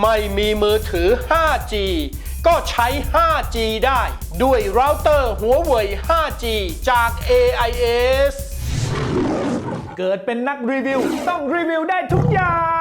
ไม่มีมือถือ 5G ก็ใช้ 5G ได้ด้วยเราเตอร์หัวเว่ย 5G จาก AIS เกิดเป็นนักรีวิว ต้องรีวิวได้ทุกอย่าง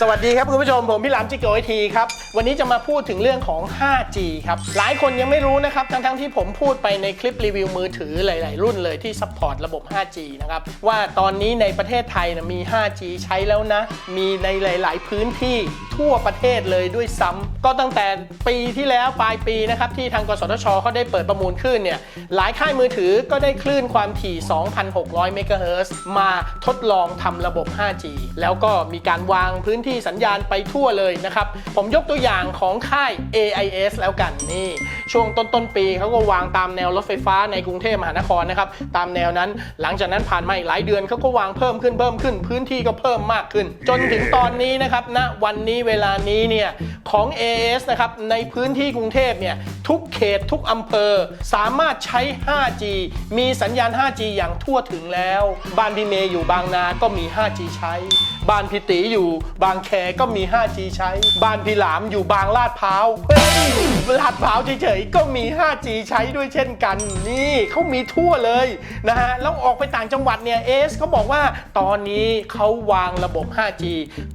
สวัสดีครับคุณผู้ชมผมพี่หลามจิโกไอทีครับ วันนี้จะมาพูดถึงเรื่องของ 5G ครับ หลายคนยังไม่รู้นะครับ ทั้งๆที่ผมพูดไปในคลิปรีวิวมือถือหลาย ๆ รุ่นเลยที่ซัพพอร์ตระบบ 5G นะครับ ว่าตอนนี้ในประเทศไทยนะมี 5G ใช้แล้วนะ มีในหลาย ๆ พื้นที่ทั่วประเทศเลยด้วยซ้ำก็ตั้งแต่ปีที่แล้วปลายปีนะครับที่ทางกสทชเขาได้เปิดประมูลคลื่นเนี่ยหลายค่ายมือถือก็ได้คลื่นความถี่ 2,600 เมกะเฮิรตซ์มาทดลองทำระบบ 5G แล้วก็มีการวางพื้นที่สัญญาณไปทั่วเลยนะครับ ผมยกตัวอย่างของค่าย AIS แล้วกันนี่ ช่วงต้นต้นๆปีเขาก็วางตามแนวรถไฟฟ้าในกรุงเทพมหานครนะครับ ตามแนวนั้นหลังจากนั้นผ่านมาอีกหลายเดือนเขาก็วางเพิ่มขึ้นเพิ่มขึ้น พื้นที่ก็เพิ่มมากขึ้น จนถึงตอนนี้นะครับณวันนี้เวลานี้เนี่ยของ AIS นะครับในพื้นที่กรุงเทพเนี่ยทุกเขตทุกอำเภอ สามารถใช้ 5G มีสัญญาณ 5G อย่างทั่วถึงแล้ว บ้านพี่เมย์อยู่บางนา ก็มี 5G ใช้ บ้านพี่ตีอยู่บางแคก็มี 5G ใช้ บ้านพี่หลามอยู่บางลาดพร้าวเฮ้ยลาดพร้าวเฉยๆก็มี 5G ใช้ด้วยเช่นกัน นี่เขามีทั่วเลยนะฮะแล้วออกไปต่างจังหวัดเนี่ยเอสเขาบอกว่าตอนนี้เขาวางระบบ 5G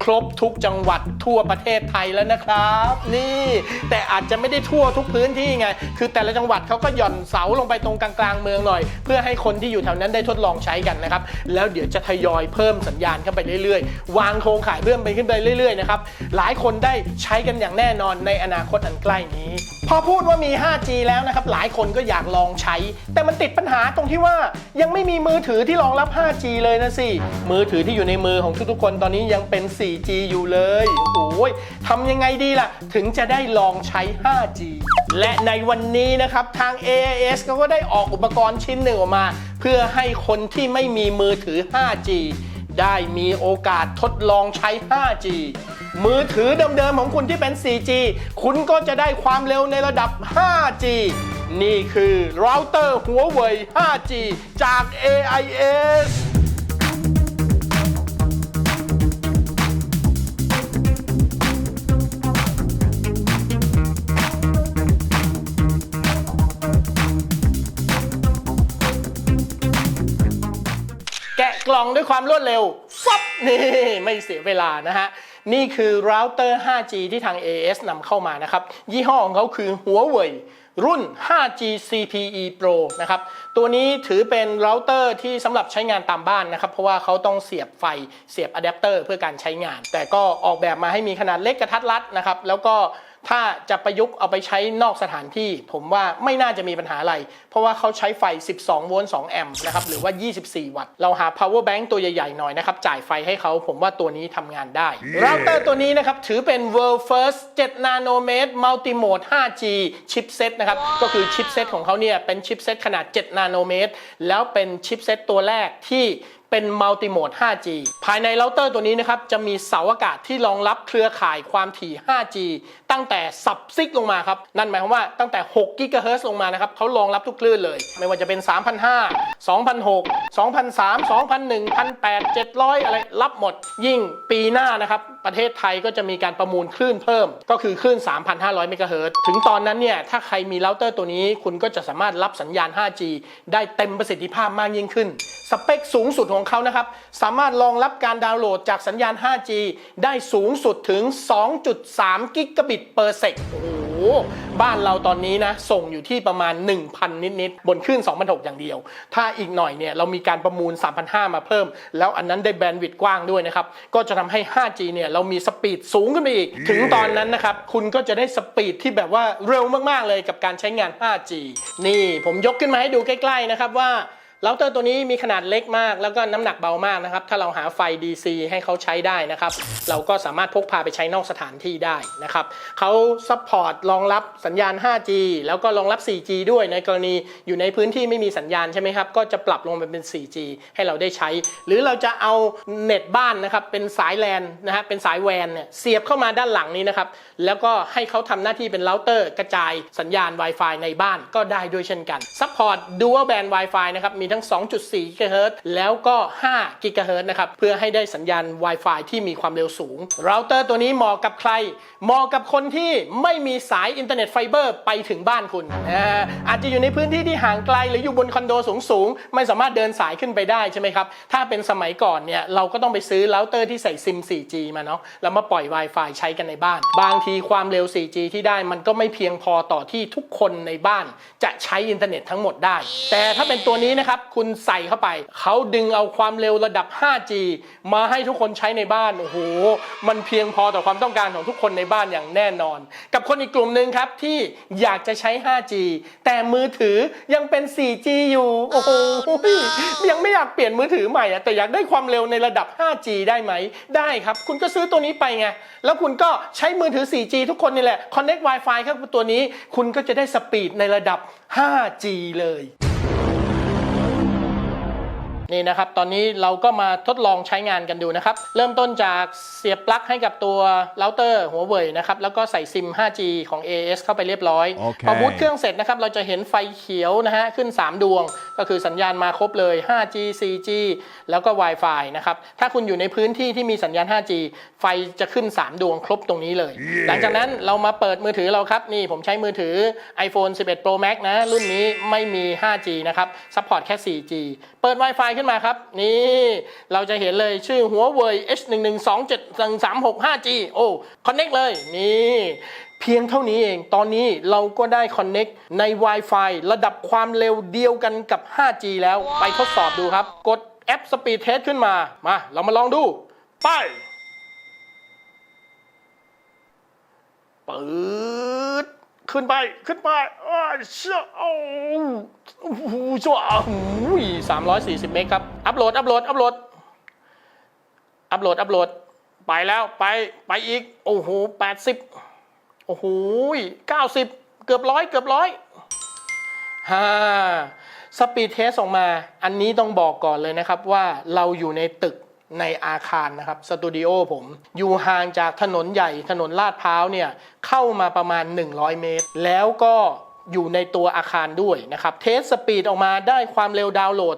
ครบทุกจังหวัดทั่วประเทศไทยแล้วนะครับ นี่ แต่อาจจะไม่ได้ทั่วทุกพื้นที่ไง คือแต่ละจังหวัดเขาก็หย่อนเสาลงไปตรงกลางๆเมืองหน่อย เพื่อให้คนที่อยู่แถวนั้นได้ทดลองใช้กันนะครับ แล้วเดี๋ยวจะทยอยเพิ่มสัญญาณเข้าไปเรื่อยๆ วางโครงข่ายเพิ่มไปขึ้นไปเรื่อยๆนะครับ หลายคนได้ใช้กันอย่างแน่นอนในอนาคตอันใกล้นี้ พอพูดว่ามี 5G แล้วนะครับ หลายคนก็อยากลองใช้ แต่มันติดปัญหาตรงที่ว่ายังไม่มีมือถือที่รองรับ 5G เลยนะสิ มือถือที่อยู่ในมือของทุกๆคนตอนนี้ยังเป็น 4G อยู่เลย โอ้ยทำยังไงดีล่ะ ถึงจะได้ลองใช้ 5G และและในวันนี้นะครับทาง AIS เขาก็ได้ออกอุปกรณ์ชิ้นหนึ่งออกมา เพื่อให้คนที่ไม่มีมือถือ 5G ได้มีโอกาสทดลองใช้ 5G มือถือเดิมๆของคุณที่เป็น 4G คุณก็จะได้ความเร็วในระดับ 5G นี่คือเราเตอร์หัวเว่ย 5G จาก AIS แกะกล่องด้วยความรวดเร็วฟับนี่ไม่เสียเวลานะฮะ นี่คือเราเตอร์ 5G ที่ทาง AS นำเข้ามานะครับ ยี่ห้อของเขาคือหัวเว่ยรุ่น 5G CPE Pro นะครับ ตัวนี้ถือเป็นเราเตอร์ที่สำหรับใช้งานตามบ้านนะครับ เพราะว่าเขาต้องเสียบไฟเสียบอะแดปเตอร์เพื่อการใช้งาน แต่ก็ออกแบบมาให้มีขนาดเล็กกระทัดรัดนะครับ แล้วก็ ถ้าจะประยุกต์เอาไปใช้นอกสถานที่ ผมว่าไม่น่าจะมีปัญหาอะไร เพราะว่าเขาใช้ไฟ 12 โวลต์ 2 แอมป์นะครับ หรือว่า 24 วัตต์ เราหา power bank ตัวใหญ่ๆ หน่อยนะครับ จ่ายไฟให้เขาผมว่าตัวนี้ทำงานได้เราเตอร์ตัวนี้นะครับ ถือเป็น world first 7 nanometer multi mode 5G chipset นะครับ ก็คือ chipset ของเขาเนี่ยเป็น chipset ขนาด7นาโนเมตรแล้วเป็น chipset ตัวแรกที่ เป็นมัลติโหมด 5G ภายในเราเตอร์ตัวนี้นะครับ จะมีเสาอากาศที่รองรับเครือข่ายความถี่ 5G ตั้งแต่สับซิกลงมาครับ นั่นหมายความว่าตั้งแต่ 6 กิกะเฮิรตซ์ลงมานะครับเขารองรับทุกคลื่นเลย ไม่ว่าจะเป็น 3,500 2,006 2,003 2,001 1,800 700 อะไรรับหมด ยิ่งปีหน้านะครับ ประเทศไทยก็จะมีการประมูลคลื่นเพิ่ม ก็คือคลื่น 3,500 เมกะเฮิรตซ์ถึงตอนนั้นเนี่ย ถ้าใครมีเราเตอร์ตัวนี้ คุณก็จะสามารถรับสัญญาณ 5G ได้เต็มประสิทธิภาพมากยิ่งขึ้น สเปคสูงสุดของเขานะครับ สามารถรองรับการดาวน์โหลดจากสัญญาณ 5G ได้สูงสุดถึง 2.3 กิกะบิตเปอร์เซกโอ้โห บ้านเราตอนนี้นะ ส่งอยู่ที่ประมาณ 1,000 นิด ๆ บนคลื่น2,006อย่างเดียว ถ้าอีกหน่อยเนี่ย เรามีการประมูล 3,500 มาเพิ่ม แล้วอันนั้นได้แบนด์วิดต์กว้างด้วยนะครับ ก็จะทำให้ 5G เนี่ย เรามีสปีดสูงขึ้นไปอีก ถึงตอนนั้นนะครับ คุณก็จะได้สปีดที่แบบว่าเร็วมาก ๆ เลยกับการใช้งาน 5G นี่ผมยกขึ้นมาให้ดูใกล้ ๆ นะครับว่า เราเตอร์ตัวนี้มีขนาดเล็กมาก แล้วก็น้ำหนักเบามากนะครับ ถ้าเราหาไฟ DC ให้เขาใช้ได้นะครับ เราก็สามารถพกพาไปใช้นอกสถานที่ได้นะครับเขาซัพพอร์ตรองรับสัญญาณ 5G แล้วก็รองรับ 4G ด้วยในกรณีอยู่ในพื้นที่ไม่มีสัญญาณใช่ไหมครับ ก็จะปรับลงไปเป็น 4G ให้เราได้ใช้ หรือเราจะเอาเน็ตบ้านนะครับ เป็นสายแลนนะฮะ เป็นสายแวนเนี่ยเสียบเข้ามาด้านหลังนี้นะครับ แล้วก็ให้เขาทำหน้าที่เป็นเราเตอร์กระจายสัญญาณ Wi-Fi ในบ้านก็ได้ด้วยเช่นกันซัพพอร์ต Dual Band Wi-Fi นะครับมีทั้ง 2.4กิกะเฮิรตซ์แล้วก็5กิกะเฮิรตซ์นะครับ เพื่อให้ได้สัญญาณ Wi-Fi ที่มีความเร็วสูง เราเตอร์ตัวนี้เหมาะกับใคร เหมาะกับคนที่ไม่มีสายอินเทอร์เน็ตไฟเบอร์ไปถึงบ้านคุณอาอาจจะอยู่ในพื้นที่ที่ห่างไกล หรืออยู่บนคอนโดสูงๆ ไม่สามารถเดินสายขึ้นไปได้ใช่ไหมครับ ถ้าเป็นสมัยก่อนเนี่ยเราก็ต้องไปซื้อเราเตอร์ที่ใส่ซิม 4G มาเนาะ แล้วมาปล่อย Wi-Fi ใช้กันในบ้าน บางทีความเร็ว 4G ที่ได้มันก็ไม่เพียงพอต่อที่ทุกคนในบ้านจะใช้อินเทอร์เน็ตทั้งหมดได้ แต่ถ้าเป็นตัวนี้นะครับคุณใส่เข้าไป เขาดึงเอาความเร็วระดับ 5G มาให้ทุกคนใช้ในบ้าน โอ้โห มันเพียงพอต่อความต้องการของทุกคนในบ้านอย่างแน่นอน กับคนอีกกลุ่มหนึ่งครับที่อยากจะใช้ 5G แต่มือถือยังเป็น 4G อยู่ โอ้โห ยังไม่อยากเปลี่ยนมือถือใหม่อะแต่อยากได้ความเร็วในระดับ 5G ได้ไหม ได้ครับ คุณก็ซื้อตัวนี้ไปไง แล้วคุณก็ใช้มือถือ 4G ทุกคนนี่แหละ Connect Wi-Fi เข้ากับตัวนี้ คุณก็จะได้สปีดในระดับ 5G เลย นี่นะครับ ตอนนี้เราก็มาทดลองใช้งานกันดูนะครับ เริ่มต้นจากเสียบปลั๊กให้กับตัวเราเตอร์หัวเว่ยนะครับ แล้วก็ใส่ซิม 5G ของ AS เข้าไปเรียบร้อยโอเคพอบูตเครื่องเสร็จนะครับ เราจะเห็นไฟเขียวนะฮะ ขึ้น 3 ดวง ก็คือสัญญาณมาครบเลย 5G 4G แล้วก็ Wi-Fi นะครับ ถ้าคุณอยู่ในพื้นที่ที่มีสัญญาณ 5G ไฟจะขึ้น 3 ดวงครบตรงนี้เลยหลังจากนั้นเรามาเปิดมือถือเราครับ นี่ผมใช้มือถือ iPhone 11 Pro Max นะ รุ่นนี้ไม่มี 5G นะครับ ซัพพอร์ตแค่ 4G เปิด Wi-Fi ขึ้นมาครับ นี่เราจะเห็นเลยชื่อหัวเว่ย H1127365G โอ้ connect เลย นี่เพียงเท่านี้เอง ตอนนี้เราก็ได้ connect ใน Wi-Fi ระดับความเร็วเดียวกันกับ 5G แล้ว ไปทดสอบดูครับ กดแอป Speed Test ขึ้นมา มา เรามาลองดู ไปปืด ขึ้นไปขึ้นไปอ้าเชื่อโอ้โหชั่วอ้ยสามร้อยสี่สิบเมกครับ อัพโหลด อัพโหลด อัพโหลด อัพโหลด อัพโหลด ไปแล้วไปไปอีก โอ้โหแปดสิบโอ้โหเก้าสิบเกือบร้อยเกือบร้อยฮ่าสปีดเทสออกมา อันนี้ต้องบอกก่อนเลยนะครับว่าเราอยู่ในตึก ในอาคารนะครับสตูดิโอผม อยู่ห่างจากถนนใหญ่ถนนลาดพร้าวเนี่ยเข้ามาประมาณ 100 เมตร แล้วก็อยู่ในตัวอาคารด้วยนะครับ เทสสปีดออกมาได้ความเร็วดาวน์โหลด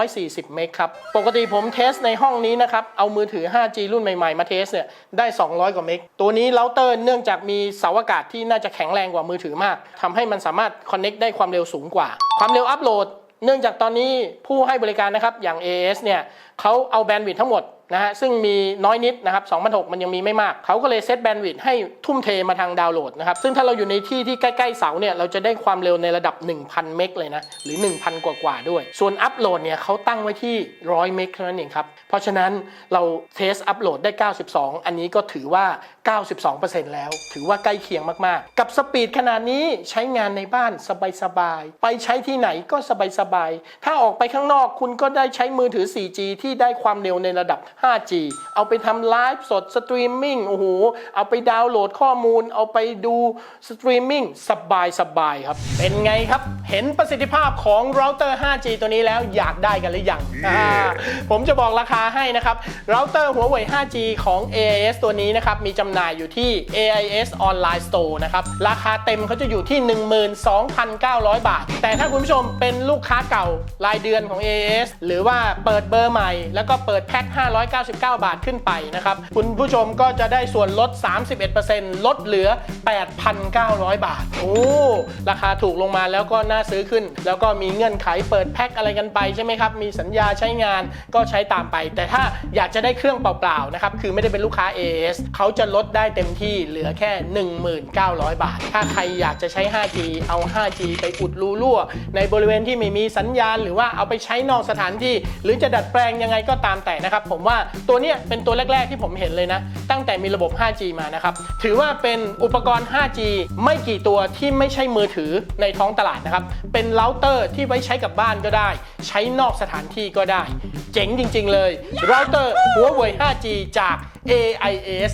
340 เมกครับ ปกติผมเทสในห้องนี้นะครับ เอามือถือ 5G รุ่นใหม่ๆ มาเทสเนี่ย ได้ 200 กว่าเมก ตัวนี้เราเตอร์เนื่องจากมีเสาอากาศที่น่าจะแข็งแรงกว่ามือถือมาก ทำให้มันสามารถคอนเน็กได้ความเร็วสูงกว่า ความเร็วอัพโหลด เนื่องจากตอนนี้ผู้ให้บริการนะครับอย่าง AS เนี่ยเขาเอาแบนด์วิดต์ทั้งหมด นะฮะซึ่งมีน้อยนิดนะครับ2,600มันยังมีไม่มาก เขาก็เลยเซตแบนด์วิดต์ให้ทุ่มเทมาทางดาวน์โหลดนะครับ ซึ่งถ้าเราอยู่ในที่ที่ใกล้ๆเสาเนี่ย เราจะได้ความเร็วในระดับ 1,000 เมกเลยนะ หรือ 1,000 กว่าๆด้วย ส่วนอัพโหลดเนี่ยเขาตั้งไว้ที่ 100 เมกเท่านั้นเองครับ เพราะฉะนั้นเราเทสอัพโหลดได้ 92 อันนี้ก็ถือว่า 92%แล้ว ถือว่าใกล้เคียงมากๆ กับสปีดขนาดนี้ใช้งานในบ้านสบายๆ ไปใช้ที่ไหนก็สบายๆ ถ้าออกไปข้างนอกคุณก็ได้ใช้มือถือ 4G ที่ได้ความเร็วในระดับ 5G เอาไปทำไลฟ์สดสตรีมมิ่งโอ้โหเอาไปดาวน์โหลดข้อมูล เอาไปดูสตรีมมิ่งสบายๆครับ เป็นไงครับ เห็นประสิทธิภาพของเราเตอร์ 5G ตัวนี้แล้วอยากได้กันหรือยังอ่าผมจะบอกราคาให้นะครับเราเตอร์หัวเว่ย 5G ของ AIS ตัวนี้นะครับมีจำหน่ายอยู่ที่ AIS Online Store นะครับราคาเต็มเขาจะอยู่ที่ 12,900 บาท แต่ถ้าคุณผู้ชมเป็นลูกค้าเก่ารายเดือนของ AIS หรือว่าเปิดเบอร์ใหม่ แล้วก็เปิดแพ็ค599 บาทขึ้นไปนะครับ คุณผู้ชมก็จะได้ส่วนลด 31%ลดเหลือ 8,900 บาท โอ้ ราคาถูกลงมาแล้วก็น่าซื้อขึ้น แล้วก็มีเงื่อนไขเปิดแพ็คอะไรกันไปใช่ไหมครับ มีสัญญาใช้งานก็ใช้ตามไป แต่ถ้าอยากจะได้เครื่องเปล่าๆนะครับ คือไม่ได้เป็นลูกค้า AS เขาจะลดได้เต็มที่เหลือแค่ 1,900 บาท ถ้าใครอยากจะใช้ 5G เอา 5G ไปอุดรูรั่ว ในบริเวณที่ไม่มีสัญญาณ หรือว่าเอาไปใช้นอกสถานที่ หรือจะดัดแปลงยังไงก็ตามแต่นะครับ ผมว่าตัวเนี้ยเป็นตัวแรก ๆ ที่ผมเห็นเลยนะ ตั้งแต่มีระบบ 5G มานะครับ ถือว่าเป็นอุปกรณ์ 5G ไม่กี่ตัวที่ไม่ใช่มือถือในท้องตลาดนะครับ เป็นเราเตอร์ที่ไว้ใช้กับบ้านก็ได้ ใช้นอกสถานที่ก็ได้ เจ๋งจริง ๆ เลยเราเตอร์หัวเว่ย 5G จาก AIS